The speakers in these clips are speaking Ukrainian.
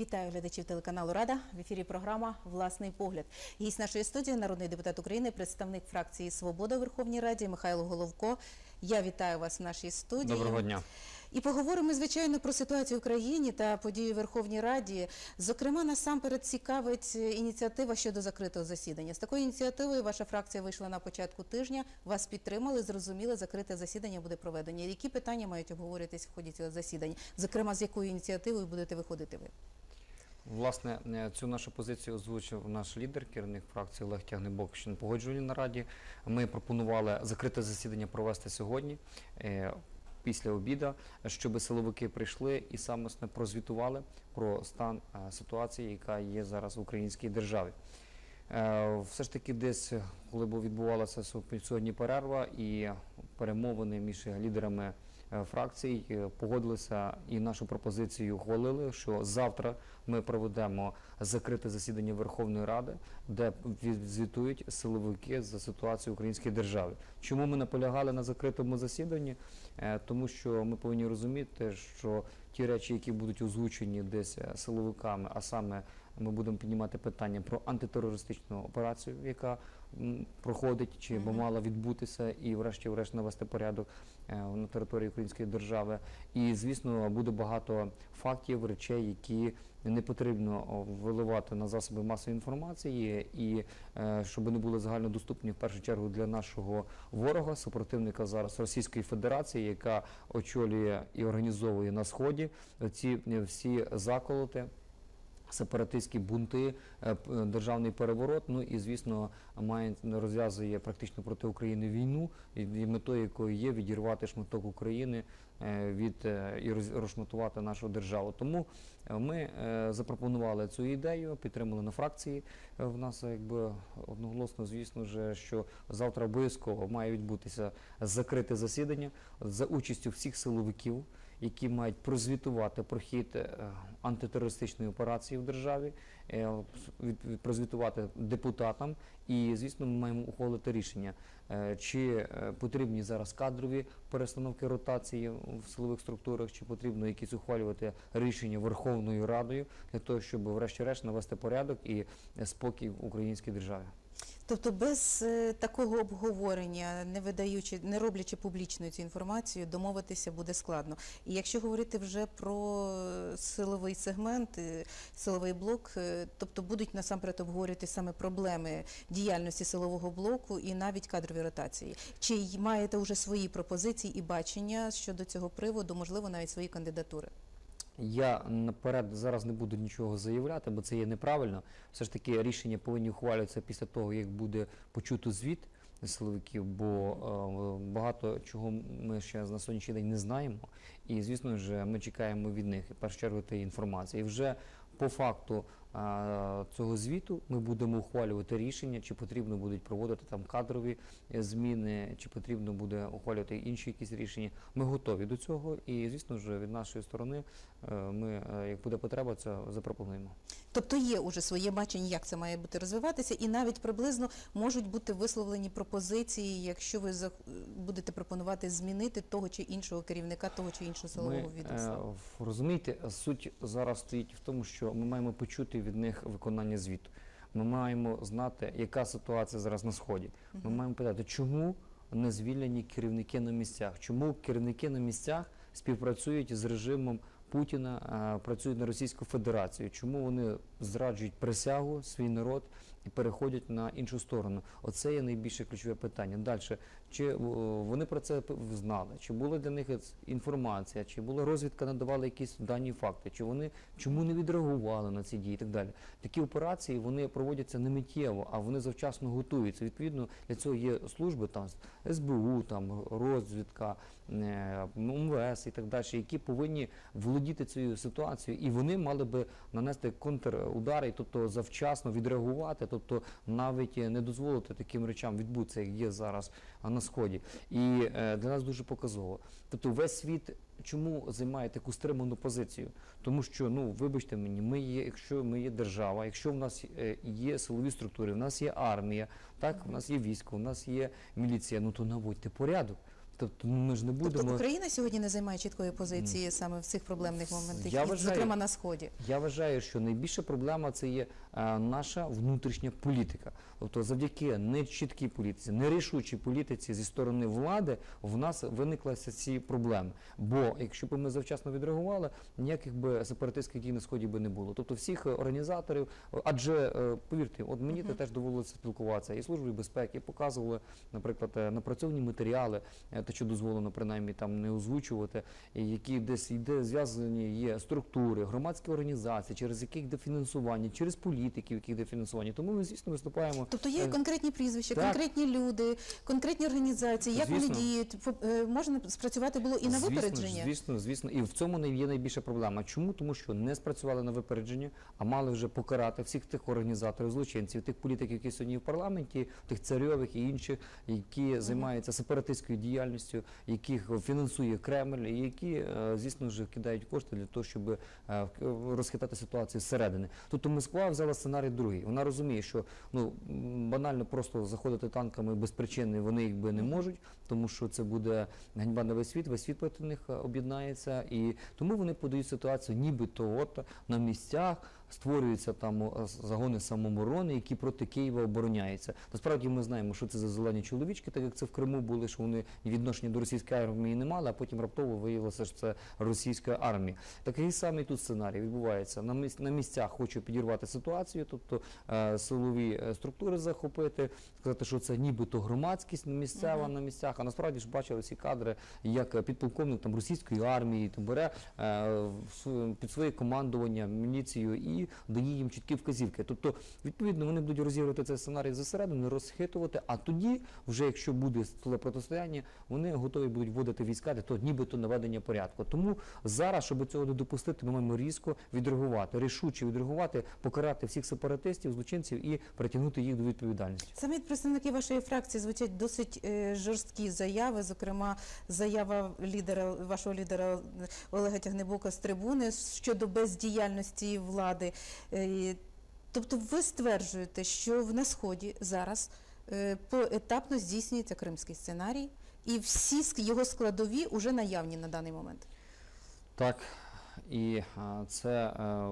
Вітаю глядачів телеканалу Рада. В ефірі програма Власний погляд. Гість нашої студії народний депутат України, представник фракції Свобода у Верховній Раді Михайло Головко. Я вітаю вас в нашій студії. Доброго дня. І поговоримо звичайно про ситуацію в країні та події в Верховній Раді. Зокрема, насамперед цікавить ініціатива щодо закритого засідання. З такою ініціативою ваша фракція вийшла на початку тижня. Вас підтримали, зрозуміли, закрите засідання буде проведення. Які питання мають обговоритись в ході цього засідання? Зокрема, з якою ініціативою будете виходити ви? Власне, е, цю нашу позицію озвучив наш лідер, керівник фракції Олег Тягнебок, що на погоджувальній нараді. Ми пропонували закрите засідання провести сьогодні. е, Після обіду, щоб силовики прийшли і саме прозвітували про стан е, ситуації, яка є зараз в українській державі. Все ж таки, десь, коли відбувалася сьогодні перерва і перемовини між лідерами фракцій, е, погодилися і нашу пропозицію ухвалили, що завтра ми проведемо закрите засідання Верховної Ради, де звітують силовики за ситуацію в українській державі. Чому ми наполягали на закритому засіданні? Е, Тому що ми повинні розуміти, що ті речі, які будуть озвучені десь е, силовиками, а саме ми будемо піднімати питання про антитерористичну операцію, яка проходить чи б Мгм. мала відбутися, і врешті-врешт навести порядок е, на території української держави. І звісно, буде багато фактів, речей, які не потрібно виливати на засоби масової інформації, і е, щоб не були загальнодоступні в першу чергу для нашого ворога, супротивника зараз Російської Федерації, яка очолює і організовує на сході ці всі заколоти. Сепаратистські бунти, е, е, державний переворот. Ну і звісно, має розв'язує практично проти України війну, і метою якої є відірвати шматок України е, від і роз- розшматувати нашу державу. Тому ми запропонували цю ідею, підтримали на фракції. В нас якби одноголосно, звісно ж, що завтра обов'язково має відбутися закрите засідання за участю всіх силовиків які мають прозвітувати про хід е, антитерористичної операції в державі, е, прозвітувати депутатам. І, звісно, ми маємо ухвалити рішення, е, чи потрібні зараз кадрові перестановки ротації в силових структурах, чи потрібно якісь ухвалювати рішення Верховною Радою для того, щоб врешті-решт навести порядок і спокій в українській державі. Тобто без е, такого обговорення, не видаючи, не роблячи публічною цю інформацію, домовитися буде складно. І якщо говорити вже про е, силовий сегмент, е, силовий блок, тобто будуть насамперед обговорювати саме проблеми діяльності силового блоку і навіть кадрові ротації. Чи маєте вже свої пропозиції і бачення щодо цього приводу, можливо, навіть свої кандидатури? Я наперед зараз не буду нічого заявляти, бо це є неправильно. Все ж таки рішення повинні ухвалюватися після того, як буде почуто звіт силовиків, бо е, багато чого ми ще на сьогоднішній день не знаємо. І звісно ж, ми чекаємо від них в першу чергу тієї інформації. І вже по факту цього звіту ми будемо ухвалювати рішення, чи потрібно будуть проводити там кадрові е, зміни, чи потрібно буде ухвалювати інші якісь рішення. Ми готові до цього, і звісно ж від нашої сторони е, ми, е, як буде потреба, це запропонуємо. Тобто є уже своє бачення, як це має бути розвиватися, і навіть приблизно можуть бути висловлені пропозиції, якщо ви будете пропонувати змінити того чи іншого керівника, того чи іншого силового відомства. розумієте, суть зараз стоїть в тому, що ми маємо почути від них виконання звіту. Ми маємо знати, яка ситуація зараз на сході. Ми маємо питати, чому не звільнені керівники на місцях? Чому керівники на місцях співпрацюють з режимом Путіна, е, працюють на Російську Федерацію? Чому вони зраджують присягу, свій народ і переходять на іншу сторону? Оце є найбільше ключове питання. Далі, чи вони про це знали? Чи була для них інформація? Чи була розвідка, надавала якісь дані факти? Чи вони чому не відреагували на ці дії і так далі? Такі операції вони проводяться не миттєво, а вони завчасно готуються. Відповідно, для цього є служби там СБУ, там розвідка, е, МВС і так далі, які повинні володіти цією ситуацією, і вони мали би нанести контрудари, тобто завчасно відреагувати, тобто навіть не дозволити таким речам відбутися, як є зараз на сході. І е, для нас дуже показово. Тобто весь світ чому займає таку стриману позицію? Тому що, ну вибачте мені, ми є, якщо ми є держава, якщо в нас е, є силові структури, в нас є армія, так, в нас є військо, в нас є міліція, ну то наводьте порядок. Тобто ми ж не будемо. Тобто Україна сьогодні не займає чіткої позиції саме в цих проблемних моментах, Я і, вважаю- зокрема на сході. Я вважаю, що найбільша проблема це є е, наша внутрішня політика. Тобто, завдяки нечіткій політиці, нерішучій політиці зі сторони влади, в нас виникли ці проблеми. Бо якщо б ми завчасно відреагували, ніяких би сепаратистських дій на сході би не було. Тобто всіх організаторів, адже е, повірте, от мені Мгм. теж доводилося спілкуватися і службою безпеки, показували, наприклад, е, напрацьовані матеріали, те, що дозволено принаймні там не озвучувати, які десь йде зв'язані є структури, громадські організації, через яких йде фінансування, через політиків, яких йде фінансування. Тому ми, звісно, виступаємо. Тобто є Е, конкретні прізвища, так. конкретні люди, конкретні організації. Як вони діють? Е, Можна спрацювати було і на звісно, випередження. Звісно, звісно, і в цьому не є найбільша проблема. Чому? Тому що не спрацювали на випередження, а мали вже покарати всіх тих організаторів, злочинців, тих політиків, які сьогодні в парламенті, тих царьових і інших, які займаються сепаратистською діяльністю, яких фінансує Кремль, і які, е, звісно ж, кидають кошти для того, щоб е, розхитати ситуацію зсередини. Тобто Москва взяла сценарій другий. Вона розуміє, що ну банально просто заходити танками без причини вони якби не можуть, тому що це буде ганьба на весь світ, весь світ проти них е, об'єднається, і тому вони подають ситуацію, нібито от на місцях. Створюються там загони самооборони, які проти Києва обороняються. Насправді ми знаємо, що це за зелені чоловічки, так як це в Криму були, що вони відношення до російської армії не мали, а потім раптово виявилося, що це російська армія. Такий самий тут сценарій відбувається. На місцях хочу підірвати ситуацію, тобто е, силові е, структури захопити, сказати, що це нібито громадськість місцева Мгм. на місцях. А насправді ж бачили всі кадри, як е, підполковник там російської армії там бере в під своє командування міліцію і дає їм чіткі вказівки. Тобто, відповідно, вони будуть розігрувати цей сценарій зсередини, розхитувати. А тоді, вже якщо буде протистояння, вони готові будуть вводити війська для того, нібито наведення порядку. Тому зараз, щоб цього не допустити, ми маємо різко відреагувати, рішуче відреагувати, покарати всіх сепаратистів, злочинців і притягнути їх до відповідальності. Саме від представників вашої фракції звучать досить е, жорсткі заяви. Зокрема, заява лідера вашого лідера Олега Тягнебока з трибуни щодо бездіяльності влади. Е, Тобто, ви стверджуєте, що на сході зараз е, поетапно здійснюється кримський сценарій, і всі його складові вже наявні на даний момент. Так, і це е,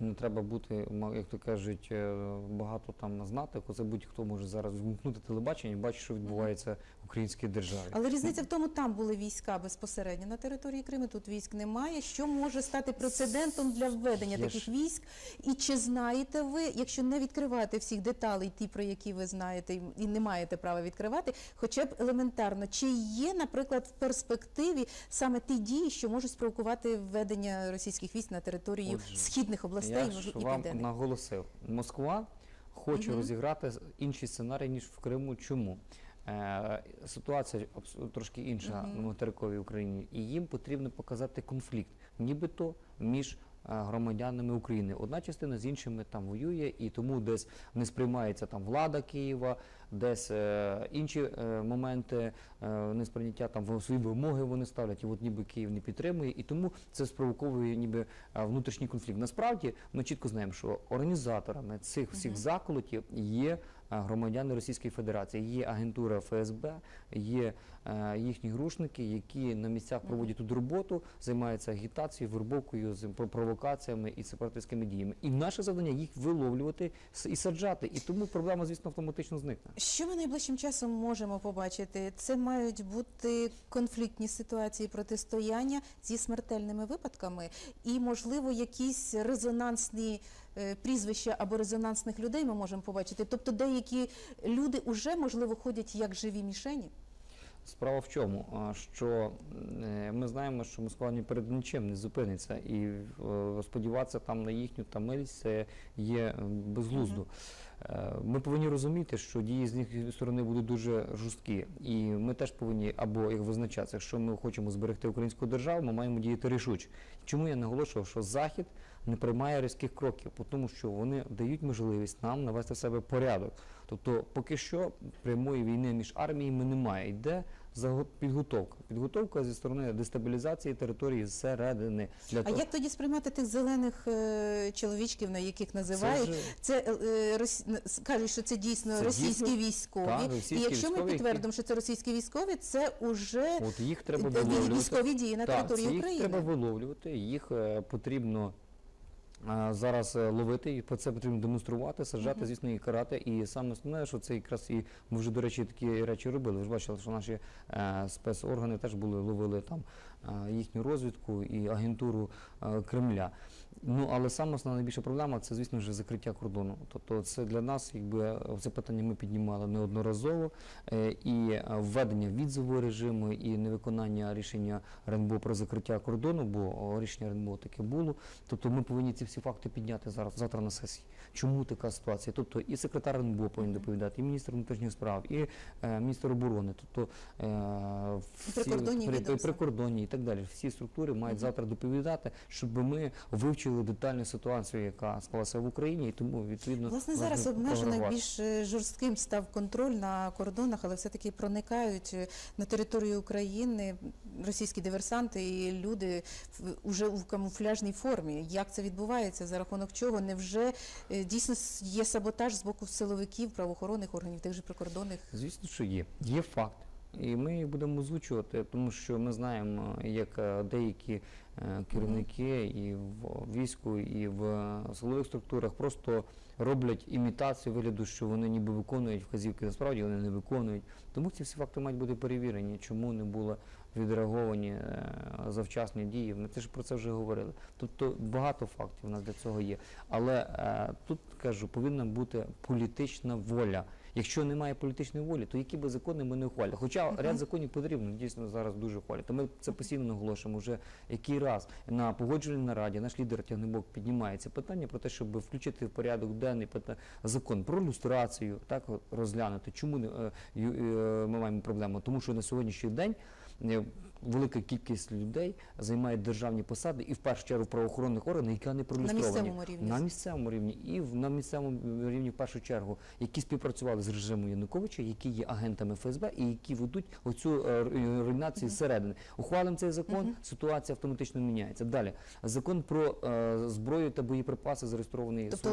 не треба бути, як то кажуть, е, багато там знати, це будь-хто може зараз вмкнути телебачення і бачить, що відбувається в українській державі. Але різниця в тому, там були війська безпосередньо на території Криму, тут військ немає. Що може стати прецедентом для введення Я таких ж- військ? І чи знаєте ви, якщо не відкриваєте всіх деталей, ті, про які ви знаєте, і- і не маєте права відкривати, хоча б елементарно, чи є, наприклад, в перспективі саме ті дії, що можуть спровокувати введення російських військ на територію Отже, східних областей Я ж і вам південних? наголосив, Москва хоче Мгм. розіграти інший сценарій, ніж в Криму. Чому? Е, ситуація трошки інша Мгм. на материковій Україні, і їм потрібно показати конфлікт, нібито між е, громадянами України. Одна частина з іншими там воює, і тому десь не сприймається там влада Києва, десь е, інші е, моменти е, несприйняття там свої вимоги вони ставлять, і от ніби Київ не підтримує, і тому це спровоковує ніби внутрішній конфлікт. Насправді ми чітко знаємо, що організаторами цих всіх заколотів є громадяни Російської Федерації, є агентура ФСБ, є е, їхні грушники, які на місцях проводять тут роботу, займаються агітацією, вербовкою, провокаціями і сепаратистськими діями. І наше завдання їх виловлювати і саджати. І тому проблема, звісно, автоматично зникне. Що ми найближчим часом можемо побачити? Це мають бути конфліктні ситуації протистояння зі смертельними випадками, і можливо якісь резонансні е, прізвища або резонансних людей ми можемо побачити. Тобто деякі люди вже можливо ходять як живі мішені. Справа в чому? Що е, ми знаємо, що Москва ні перед нічим не зупиниться, і е, сподіватися там на їхню там милість це є е, безглуздо. Е, Ми повинні розуміти, що дії з їхньої сторони будуть дуже жорсткі, і ми теж повинні або їх визначатися. Якщо ми хочемо зберегти українську державу, ми маємо діяти рішуче. Чому я наголошував, що Захід не приймає різких кроків, тому що вони дають можливість нам навести в себе порядок. Тобто, поки що прямої війни між арміями немає. Йде підготовка. Підготовка зі сторони дестабілізації території зсередини. Для А того, як тоді сприймати тих зелених е, чоловічків, на яких називають? вже- Це е, е, рос- кажуть, що це дійсно Це російські дійсно- військові. Так, і російські якщо ми військові, які- підтвердимо, що це російські військові, це уже От їх треба е, виловлювати. військові дії на Так, території це України. Їх треба виловлювати, їх е, потрібно зараз е, ловити, і про це потрібно демонструвати, саджати, звісно, і карати. І саме основне, що це якраз і ми вже, до речі, такі речі робили. Ви ж бачили, що наші е, спецоргани теж були ловили там е, їхню розвідку і агентуру Кремля. Ну але саме основна найбільша проблема це, звісно ж, закриття кордону. Тобто, це для нас, якби це питання ми піднімали неодноразово. Е, і введення візового режиму, і невиконання рішення РНБО про закриття кордону, бо рішення РНБО таке було. Тобто ми повинні ці всі факти підняти зараз завтра на сесії. Чому така ситуація? Тобто і секретар РНБО повинен доповідати, і міністр внутрішніх справ, і е, міністр оборони, тобто е, всі Прикордонні при- відомства. прикордонні і так далі. Всі структури мають завтра доповідати, щоб ми вивчили детальну ситуацію, яка склалася в Україні, і тому відповідно Власне, зараз обмежено більш е, жорстким став контроль на кордонах, але все-таки проникають е, на територію України російські диверсанти і люди в- уже у камуфляжній формі. Як це відбувається? За рахунок чого? Невже е, дійсно є саботаж з боку силовиків, правоохоронних органів, тих же прикордонних? Звісно, що є. Є факт. І ми їх будемо озвучувати, тому що ми знаємо, як е, деякі е, керівники і в війську, і в силових структурах просто роблять імітацію вигляду, що вони ніби виконують вказівки, насправді вони не виконують. Тому ці всі факти мають бути перевірені, чому не було відреаговані е, завчасні дії. Ми теж про це вже говорили. Тобто багато фактів у нас для цього є. Але е, тут кажу, повинна бути політична воля. Якщо немає політичної волі, то які би закони ми не ухвалювали. Хоча ряд законів потрібно дійсно зараз дуже ухвалювати. Ми це постійно наголошуємо вже який раз на погоджувальній нараді наш лідер Тягнебок піднімає це питання про те, щоб включити в порядок денний закон про люстрацію, так розглянути. Чому е, е, ми маємо проблему? Тому що на сьогоднішній день. Велика кількість людей займає державні посади і в першу чергу в правоохоронних органах, які не пролюстровані. місцевому рівні. На місцевому рівні і в на місцевому рівні в першу чергу, які співпрацювали з режимом Януковича, які є агентами ФСБ і які ведуть оцю е, руйнацію зсередини. Ухвалимо цей закон, ситуація автоматично міняється. Далі закон про е, зброю та боєприпаси зареєстрований Тобто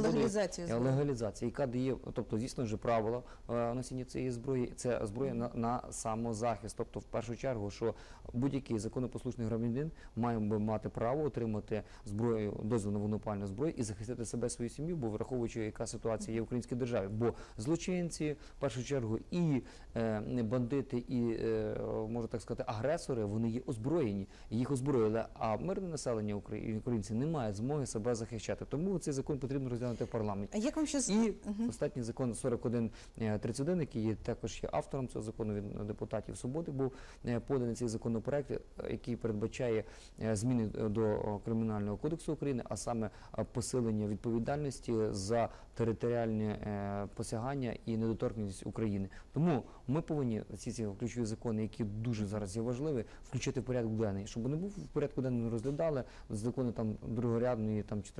Е, легалізація, яка дає, тобто, звісно ж, правила е, носіння цієї зброї. Це зброя на, на самозахист. Тобто, в першу чергу, що будь-який законопослушний громадянин має би мати право отримати зброю, дозвіл на вогнепальну зброю і захистити себе свою сім'ю, бо враховуючи, яка ситуація є в українській державі. Бо злочинці, в першу чергу, і е, бандити, і е, можна так сказати, агресори, вони є озброєні, їх озброїли. А мирне населення Украї- українці не має змоги себе захищати. Тому цей закон потрібно розглянути в парламенті. А як вам щось І останній закон 4131, який є також є автором цього закону від депутатів Свободи, був е, поданий цей законопроект, е, який передбачає е, зміни е, до кримінального кодексу України, а саме посилення відповідальності за територіальне посягання і недоторкність України. Тому ми повинні ці ці ключові закони, які дуже зараз є важливі, включити в порядок денний, щоб не був в порядку денному розглядали закони там другорядної там чи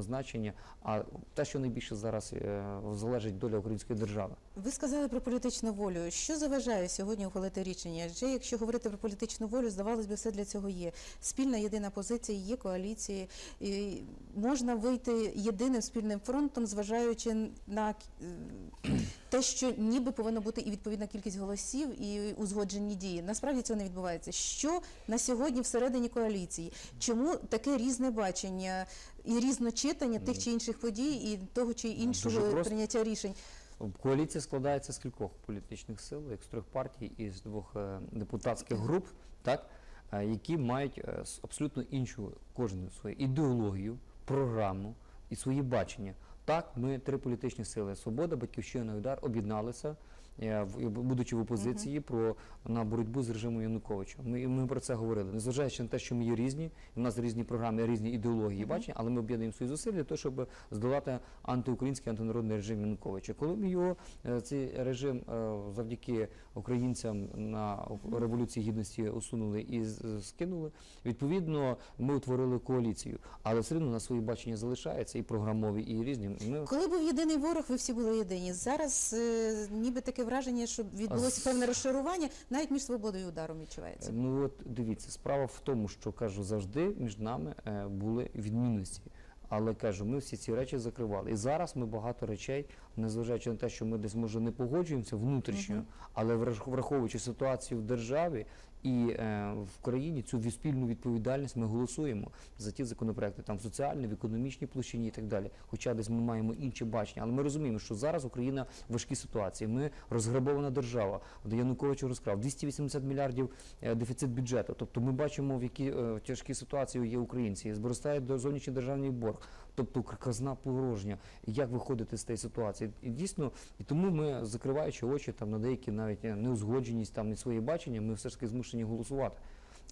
значення, а те, що найбільше зараз залежить доля української держави. Ви сказали про політичну волю. Що заважає сьогодні ухвалити рішення? Адже якщо говорити про політичну волю, здавалось би, все для цього є. Спільна єдина позиція, є коаліції. І можна вийти єдиним спільним фронтом, зважаючи на е, те, що ніби повинна бути і відповідна кількість голосів, і узгоджені дії. Насправді цього не відбувається. Що на сьогодні всередині коаліції? Чому таке різне бачення і різночитання тих чи інших подій і того чи іншого прийняття рішень? Коаліція складається з кількох політичних сил, як з трьох партій і з двох е, депутатських груп, так, е, які мають е, абсолютно іншу кожну свою ідеологію, програму і свої бачення. Так, ми три політичні сили Свобода, Батьківщина і удар об'єдналися будучи в опозиції, про на боротьбу з режимом Януковича. Ми, ми про це говорили, незважаючи на те, що ми є різні, в нас різні програми, різні ідеології, бачення, але ми об'єднуємо свої зусилля для того, щоб здолати антиукраїнський антинародний режим Януковича. Коли ми його е, цей режим е, завдяки українцям на революції гідності усунули і скинули, відповідно, ми утворили коаліцію, але все одно на свої бачення залишається і програмові, і різні. Ми Коли був єдиний ворог, ви всі були єдині. Зараз е, ніби таке враження, що відбулося певне розшарування, навіть між свободою і ударом відчувається. Ну от дивіться, справа в тому, що кажу, завжди між нами е, були відмінності. Але кажу, ми всі ці речі закривали. І зараз ми багато речей, незважаючи на те, що ми десь може не погоджуємося внутрішньо, але врах- враховуючи ситуацію в державі і е, в країні цю спільну відповідальність, ми голосуємо за ті законопроекти, там в соціальній, в економічній площині і так далі. Хоча десь ми маємо інше бачення, але ми розуміємо, що зараз Україна в важкій ситуації. Ми розграбована держава. Янукович розкрав 280 мільярдів е, дефіцит бюджету. Тобто ми бачимо, в які е, тяжкі ситуації є українці. Зростає до зовнішній державний борг. Тобто казна порожня. Як виходити з цієї ситуації? І дійсно, і тому ми, закриваючи очі там на деякі навіть е, неузгодженість там не свої бачення, ми все ж таки змушені голосувати.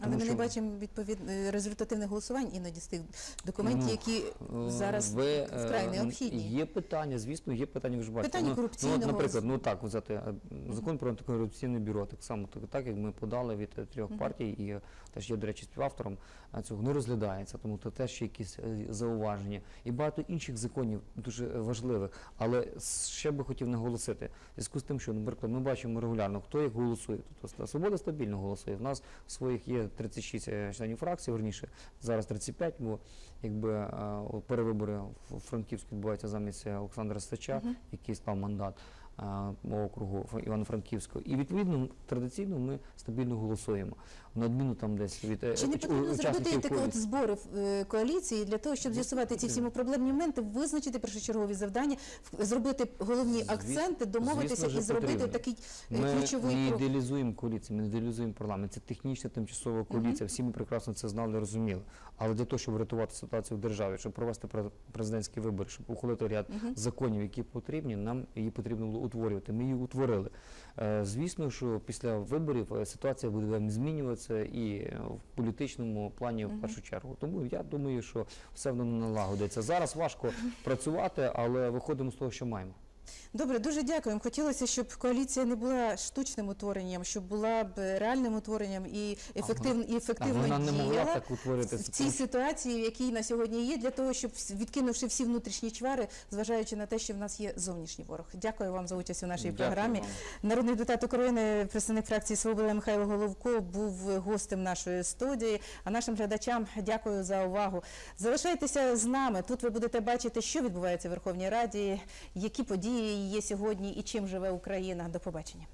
Але Тому ми не бачимо відповідно результативних голосувань іноді з тих документів, Ну, які Е, зараз ви, вкрай е, необхідні. Є питання, звісно, є питання, ви ж бачите. Питання ну, корупційного Ну, от, наприклад, ну так взяти е, закон про антикорупційне бюро, так само так, так як ми подали від е, трьох партій, і е, теж є, до речі, співавтором е, цього не розглядається, тому то теж є якісь е, зауваження. І багато інших законів дуже е, важливих. Але с- ще би хотів наголосити, в зв'язку з тим, що, наприклад, ми бачимо регулярно, хто як голосує. Тобто свобода стабільно голосує. В нас своїх є 36 е, членів фракції, верніше, зараз 35, бо якби е, перевибори в Франківську відбуваються замість е, Олександра Стача, який став мандат округу Івано-Франківського. І відповідно традиційно ми стабільно голосуємо. На адміну там десь від е, Чи не потрібно зробити такі от збори е, коаліції для того, щоб з'ясувати ці всі проблемні моменти, визначити першочергові завдання, зробити головні акценти, домовитися і зробити такий е, Ми не ідеалізуємо коаліцію, ми не ідеалізуємо парламент. Це технічна тимчасова коаліція. Всі ми прекрасно це знали, розуміли. Але для того, щоб врятувати ситуацію в державі, щоб провести пре- президентські вибори, щоб ухвалити ряд законів, які потрібні, нам її потрібно було утворювати. Ми її утворили. Звісно, що після виборів ситуація буде вельми змінюватися і в політичному плані в першу чергу. Тому я думаю, що все воно налагодиться. Зараз важко працювати, але виходимо з того, що маємо. Добре, дуже дякуємо. Хотілося, щоб коаліція не була штучним утворенням, щоб була б реальним утворенням і ефективно, і ефективно вона не могла діяла так утворити в цій ситуації, в якій на сьогодні є, для того, щоб відкинувши всі внутрішні чвари, зважаючи на те, що в нас є зовнішній ворог. Дякую вам за участь у нашій Дякую програмі. вам. Народний депутат України, представник фракції Свобода Михайло Головко був гостем нашої студії. А нашим глядачам дякую за увагу. Залишайтеся з нами. Тут ви будете бачити, що відбувається в Верховній Раді, які події є сьогодні і чим живе Україна. До побачення.